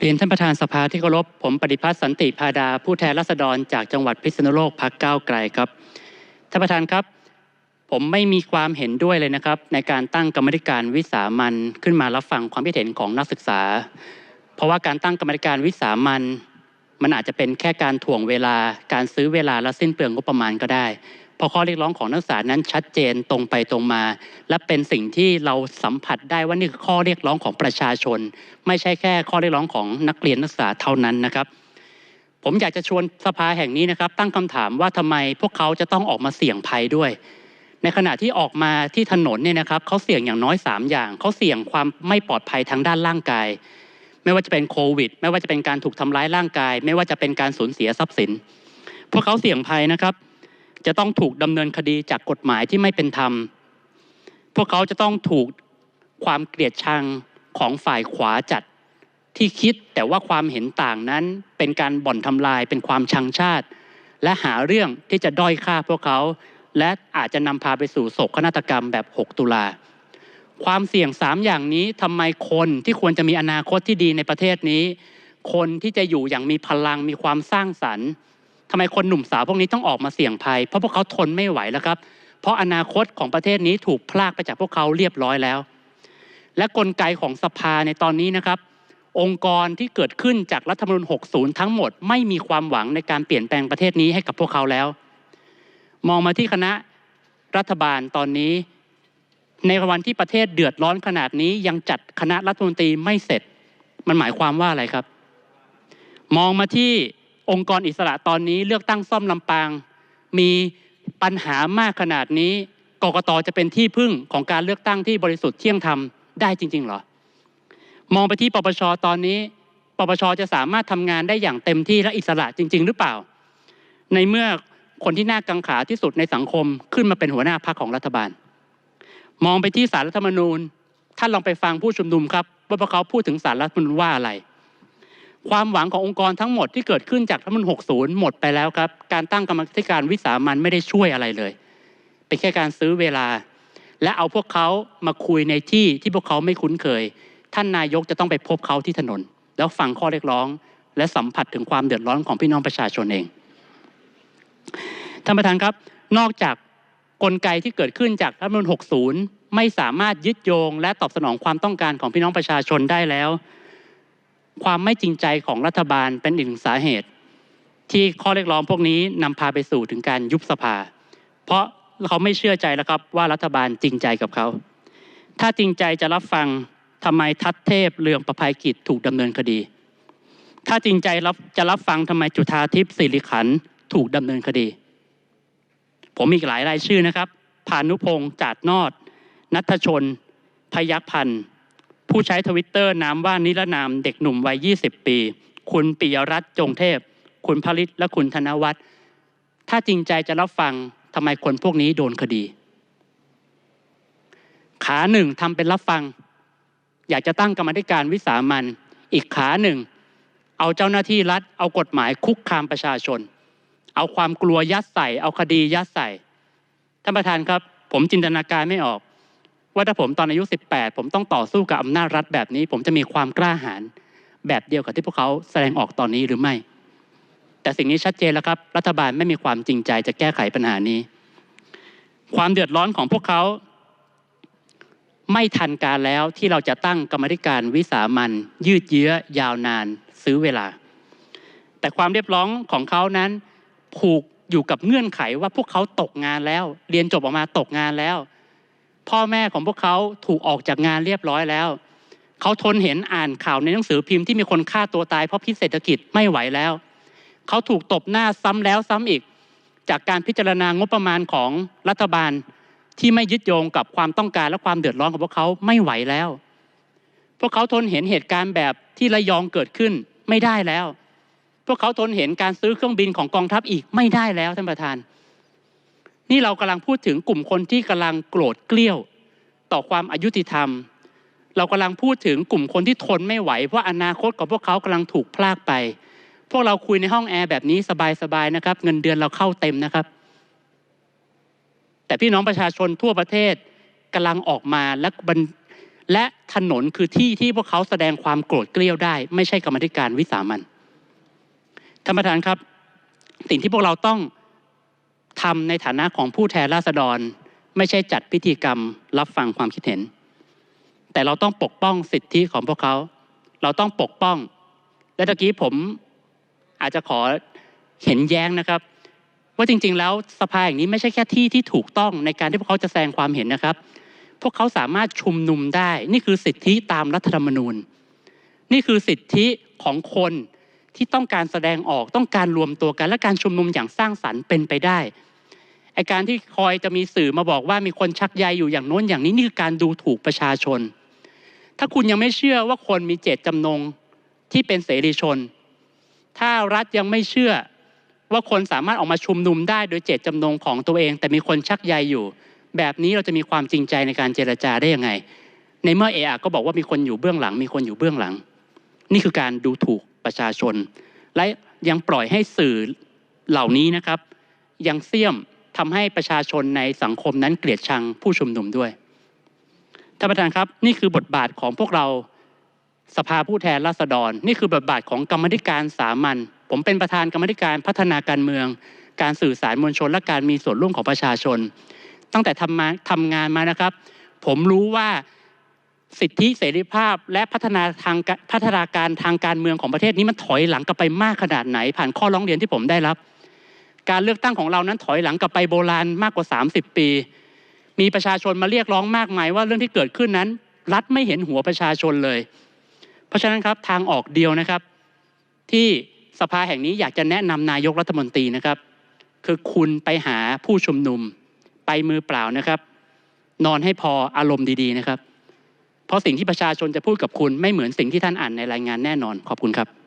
เรียนท่านประธานสภาที่เคารพผมปฏิพัฒน์สันติพาดา ผู้แทนราษฎรจากจังหวัดพิษณุโลกพักก้าวไกลครับท่านประธานครับ ผมไม่มีความเห็นด้วยเลยนะครับ ในการตั้งกรรมธิการวิสามันขึ้นมารับฟังความคิดเห็นของนักศึกษา เพราะว่าการตั้งกรรมธิการวิสามันมันอาจจะเป็นแค่การถ่วงเวลาการซื้อเวลาและสิ้นเปลืองงบประมาณก็ได้ เพราะข้อเรียกร้องของนักศึกษานั้นชัดเจนตรงไปตรงมา และเป็นสิ่งที่เราสัมผัสได้ว่านี่คือข้อเรียกร้องของประชาชน ไม่ใช่แค่ข้อเรียกร้องของนักเรียนนักศึกษาเท่านั้นนะครับผมอยากจะชวนสภาแห่งนี้นะครับ ตั้งคำถามว่าทำไมพวกเขาจะต้องออกมาเสี่ยงภัยด้วย ในขณะที่ออกมาที่ถนนเนี่ยนะครับเขาเสี่ยงอย่างน้อย 3 อย่างเขาเสี่ยงความไม่ปลอดภัยทางด้านร่างกาย ไม่ว่าจะเป็นโควิด ไม่ว่าจะเป็นการถูกทำร้ายร่างกาย ไม่ว่าจะเป็นการสูญเสียทรัพย์สิน พวกเขาเสี่ยงภัยนะครับ จะต้องถูกดำเนินคดีจากกฎหมายที่ไม่เป็นธรรม พวกเขาจะต้องถูกความเกลียดชังของฝ่ายขวาจัดที่คิดแต่ว่าความเห็นต่างนั้นเป็นการบ่อนทำลายเป็นความชังชาติ และหาเรื่องที่จะด้อยค่าพวกเขา และอาจจะนำพาไปสู่โศกนาฏกรรมแบบ 6 ตุลา ความเสี่ยง 3 อย่างนี้ทำไมคนที่ควรจะมีอนาคตที่ดีในประเทศนี้ คนที่จะอยู่อย่างมีพลังมีความสร้างสรรค์ ทำไมคนหนุ่มสาวพวกนี้ต้องออกมาเสี่ยงภัย เพราะพวกเขาทนไม่ไหวแล้วครับ เพราะอนาคตของประเทศนี้ถูกพลากไปจากพวกเขาเรียบร้อยแล้ว และกลไกของสภาในตอนนี้นะครับ องค์กรที่เกิดขึ้นจากรัฐธรรมนูญ 60 ทั้งหมด ไม่มีความหวังในการเปลี่ยนแปลงประเทศนี้ให้กับพวกเขาแล้ว มองมาที่คณะรัฐบาลตอนนี้ ในวันที่ประเทศเดือดร้อนขนาดนี้ยังจัดคณะรัฐมนตรีไม่เสร็จ มันหมายความว่าอะไรครับ มองมาที่ องค์กรอิสระตอนนี้เลือกตั้งซ่อมลำปาง มีปัญหามากขนาดนี้กกตจะเป็นที่พึ่งของการเลือกตั้งที่บริสุทธิ์เที่ยงธรรมได้จริง ๆ หรอ มองไปที่ปปชตอนนี้ปปชจะสามารถทำงานได้อย่างเต็มที่และอิสระจริง ๆ หรือเปล่า ในเมื่อคนที่น่ากังขาที่สุดในสังคมขึ้นมาเป็นหัวหน้าพรรคของรัฐบาล มองไปที่สารรัฐธรรมนูญท่านลองไปฟังผู้ชุมนุมครับว่าพวกเขาพูดถึงสารรัฐธรรมนูญว่าอะไร ความหวังขององค์กรทั้งหมดที่เกิดขึ้นจากรัฐมน60 หมดไปแล้วครับ การตั้งกรรมธิการวิสามันไม่ได้ช่วยอะไรเลย เป็นแค่การซื้อเวลา และเอาพวกเขามาคุยในที่ที่พวกเขาไม่คุ้นเคย ท่านนายกจะต้องไปพบเขาที่ถนน แล้วฟังข้อเรียกร้อง และสัมผัสถึงความเดือดร้อนของพี่น้องประชาชนเอง ท่านประธานครับ นอกจากกลไกที่เกิดขึ้นจากรัฐมนูล60 ไม่สามารถยึดโยง และตอบสนองความต้องการของพี่น้องประชาชนได้แล้ว ความไม่จริงใจของรัฐบาลเป็นอีกหนึ่งสาเหตุ ที่ข้อเรียกร้องพวกนี้นำพาไปสู่ถึงการยุบสภา เพราะเขาไม่เชื่อใจแล้วครับว่ารัฐบาลจริงใจกับเขา ถ้าจริงใจจะรับฟังทำไมทัดเทพเรืองประภัยกิจถูกดำเนินคดี ถ้าจริงใจรับจะรับฟังทำไมจุธาทิพย์สิริขันถูกดำเนินคดี ผมมีหลายรายชื่อนะครับพานุพงศ์จาดนอด นัทชน พยักพันธ์ ผู้ใช้ทวิตเตอร์นามว่านิรนามเด็กหนุ่มวัย 20 ปี คุณปิยรัตน์จงเทพ คุณผลิตและคุณธนวัฒน์ถ้าจริงใจจะรับฟังทำไมคนพวกนี้โดนคดี ขาหนึ่งทำเป็นรับฟัง อยากจะตั้งกรรมธิการวิสามันอีกขาหนึ่ง เอาเจ้าหน้าที่รัฐ เอากฎหมายคุกคามประชาชน เอาความกลัวยัดใส่ เอาคดียัดใส่ท่านประธานครับ ผมจินตนาการไม่ออก ว่าถ้าผมตอนอายุ 18 ผมต้องต่อสู้กับอำนาจรัฐแบบนี้ ผมจะมีความกล้าหาญแบบเดียวกับที่พวกเขาแสดงออกตอนนี้หรือไม่ แต่สิ่งนี้ชัดเจนแล้วครับ รัฐบาลไม่มีความจริงใจจะแก้ไขปัญหานี้ ความเดือดร้อนของพวกเขาไม่ทันการแล้วที่เราจะตั้งกรรมธิการวิสามันยืดเยื้อยาวนานซื้อเวลา แต่ความเรียบร้องของเขานั้นผูกอยู่กับเงื่อนไขว่าพวกเขาตกงานแล้ว เรียนจบออกมาตกงานแล้ว พ่อแม่ของพวกเขาถูกออกจากงานเรียบร้อยแล้ว เขาทนเห็นอ่านข่าวในหนังสือพิมพ์ที่มีคนฆ่าตัวตายเพราะพิษเศรษฐกิจไม่ไหวแล้ว เขาถูกตบหน้าซ้ำแล้วซ้ำอีก จากการพิจารณางบประมาณของรัฐบาลที่ไม่ยึดโยงกับความต้องการและความเดือดร้อนของพวกเขาไม่ไหวแล้ว พวกเขาทนเห็นเหตุการณ์แบบที่ระยองเกิดขึ้นไม่ได้แล้ว พวกเขาทนเห็นการซื้อเครื่องบินของกองทัพอีกไม่ได้แล้วท่านประธาน นี่เรากำลังพูดถึงกลุ่มคนที่กำลังโกรธเกลี้ยว ต่อความอายุติธรรม เรากำลังพูดถึงกลุ่มคนที่ทนไม่ไหวเพราะอนาคตของพวกเขากำลังถูกพลากไป พวกเราคุยในห้องแอร์แบบนี้สบายๆนะครับ เงินเดือนเราเข้าเต็มนะครับ แต่พี่น้องประชาชนทั่วประเทศกำลังออกมาและและถนนคือที่ที่พวกเขาแสดงความโกรธเกรี้ยวได้ ไม่ใช่กรรมธิการวิสามันท่านประธานครับ สิ่งที่พวกเราต้อง ทำในฐานะของผู้แทนราษฎร ไม่ใช่จัดพิธีกรรมรับฟังความคิดเห็น แต่เราต้องปกป้องสิทธิของพวกเขา เราต้องปกป้อง และตะกี้ผมอาจจะขอเห็นแย้งนะครับ ว่าจริง ๆ แล้วสภาอย่างนี้ไม่ใช่แค่ที่ที่ถูกต้องในการที่พวกเขาจะแสดงความเห็นนะครับ พวกเขาสามารถชุมนุมได้ นี่คือสิทธิตามรัฐธรรมนูญ นี่คือสิทธิของคนที่ต้องการแสดงออกต้องการรวมตัวกันและการชุมนุมอย่างสร้างสรรค์เป็นไปได้ การที่คอยจะมีสื่อมาบอกว่ามีคนชักใยอยู่อย่างโน้นอย่างนี้นี่คือการดูถูกประชาชน ถ้าคุณยังไม่เชื่อว่าคนมีเจตจำนงที่เป็นเสรีชน ถ้ารัฐยังไม่เชื่อว่าคนสามารถออกมาชุมนุมได้โดยเจตจำนงของตัวเอง แต่มีคนชักใยอยู่ แบบนี้เราจะมีความจริงใจในการเจรจาได้ยังไง ในเมื่อเออก็บอกว่ามีคนอยู่เบื้องหลัง มีคนอยู่เบื้องหลัง นี่คือการดูถูกประชาชน และยังปล่อยให้สื่อเหล่านี้นะครับ ยังเสี่ยม ทำให้ประชาชนในสังคมนั้นเกลียดชังผู้ชุมนุมด้วยท่านประธานครับนี่คือบทบาทของพวกเราสภาผู้แทนราษฎร นี่คือบทบาทของกรรมธิการสามัญผมเป็นประธานกรรมธิการพัฒนาการเมือง การสื่อสารมวลชนและการมีส่วนร่วมของประชาชน ตั้งแต่ทำมาทำงานมานะครับ ผมรู้ว่าสิทธิเสรีภาพและพัฒนาทางพัฒนาการทางการเมืองของประเทศนี้มันถอยหลังกลับไปมากขนาดไหน ผ่านข้อร้องเรียนที่ผมได้รับ การเลือกตั้งของเรานั้นถอยหลังกลับไปโบราณมากกว่า 30 ปี มีประชาชนมาเรียกร้องมากมายว่าเรื่องที่เกิดขึ้นนั้น รัฐไม่เห็นหัวประชาชนเลย เพราะฉะนั้นครับทางออกเดียวนะครับ ที่สภาแห่งนี้อยากจะแนะนำนายกรัฐมนตรีนะครับ คือคุณไปหาผู้ชุมนุม ไปมือเปล่านะครับ นอนให้พออารมณ์ดีๆนะครับ เพราะสิ่งที่ประชาชนจะพูดกับคุณไม่เหมือนสิ่งที่ท่านอ่านในรายงานแน่นอนขอบคุณครับ